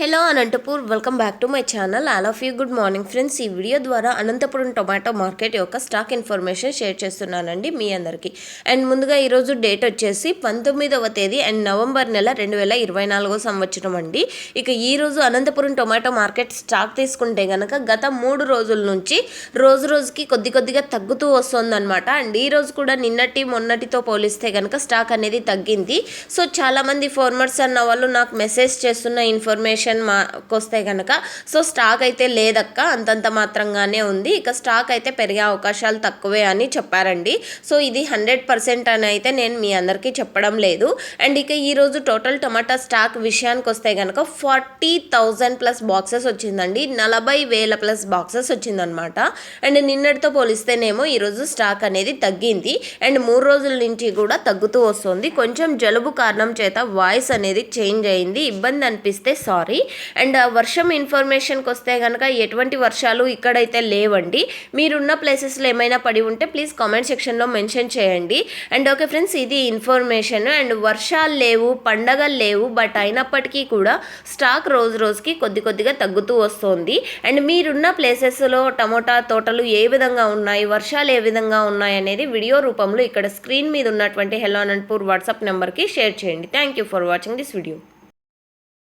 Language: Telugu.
Hello Anantapur welcome back to my channel all of you good morning friends ఈ వీడియో ద్వారా అనంతపురం టొమాటో మార్కెట్ యొక్క స్టాక్ ఇన్ఫర్మేషన్ షేర్ చేస్తున్నానండి మీ అందరికీ. అండ్ ముందుగా ఈరోజు డేట్ వచ్చేసి పంతొమ్మిదవ తేదీ అండ్ నవంబర్ నెల రెండు వేల ఇరవై నాలుగో సంవత్సరం అండి. ఇక ఈ రోజు అనంతపురం టొమాటో మార్కెట్ స్టాక్ తీసుకుంటే కనుక గత మూడు రోజుల నుంచి రోజు రోజుకి కొద్ది కొద్దిగా తగ్గుతూ వస్తుందన్నమాట. అండ్ ఈరోజు కూడా నిన్నటి మొన్నటితో పోలిస్తే కనుక స్టాక్ అనేది తగ్గింది. సో చాలామంది ఫార్మర్స్ అన్న వాళ్ళు నాకు మెసేజ్ చేస్తున్న ఇన్ఫర్మేషన్ మాకు వస్తే కనుక సో స్టాక్ అయితే లేదక్క అంతంత మాత్రంగానే ఉంది. ఇక స్టాక్ అయితే పెరిగే అవకాశాలు తక్కువే అని చెప్పారండి. సో ఇది హండ్రెడ్ పర్సెంట్ అని అయితే నేను మీ అందరికీ చెప్పడం లేదు. అండ్ ఇక ఈరోజు టోటల్ టమాటా స్టాక్ విషయానికి వస్తే కనుక ఫార్టీ థౌజండ్ ప్లస్ బాక్సెస్ వచ్చిందండి. నలభై వేల ప్లస్ బాక్సెస్ వచ్చిందనమాట. అండ్ నిన్నటితో పోలిస్తేనేమో ఈరోజు స్టాక్ అనేది తగ్గింది. అండ్ మూడు రోజుల నుంచి కూడా తగ్గుతూ వస్తుంది. కొంచెం జలుబు కారణం చేత వాయిస్ అనేది చేంజ్ అయింది. ఇబ్బంది అనిపిస్తే సారీ. అండ్ వర్షం ఇన్ఫర్మేషన్కి వస్తే కనుక ఎటువంటి వర్షాలు ఇక్కడైతే లేవండి. మీరున్న ప్లేసెస్లో ఏమైనా పడి ఉంటే ప్లీజ్ కామెంట్ సెక్షన్లో మెన్షన్ చేయండి. అండ్ ఓకే ఫ్రెండ్స్ ఇది ఇన్ఫర్మేషన్. అండ్ వర్షాలు లేవు పండగలు లేవు బట్ అయినప్పటికీ కూడా స్టాక్ రోజు రోజుకి కొద్ది కొద్దిగా తగ్గుతూ వస్తుంది. అండ్ మీరున్న ప్లేసెస్లో టమోటా తోటలు ఏ విధంగా ఉన్నాయి వర్షాలు ఏ విధంగా ఉన్నాయి అనేది వీడియో రూపంలో ఇక్కడ స్క్రీన్ మీద ఉన్నటువంటి హెలో అనంతపూర్ వాట్సాప్ నెంబర్కి షేర్ చేయండి. Thank you for watching this video.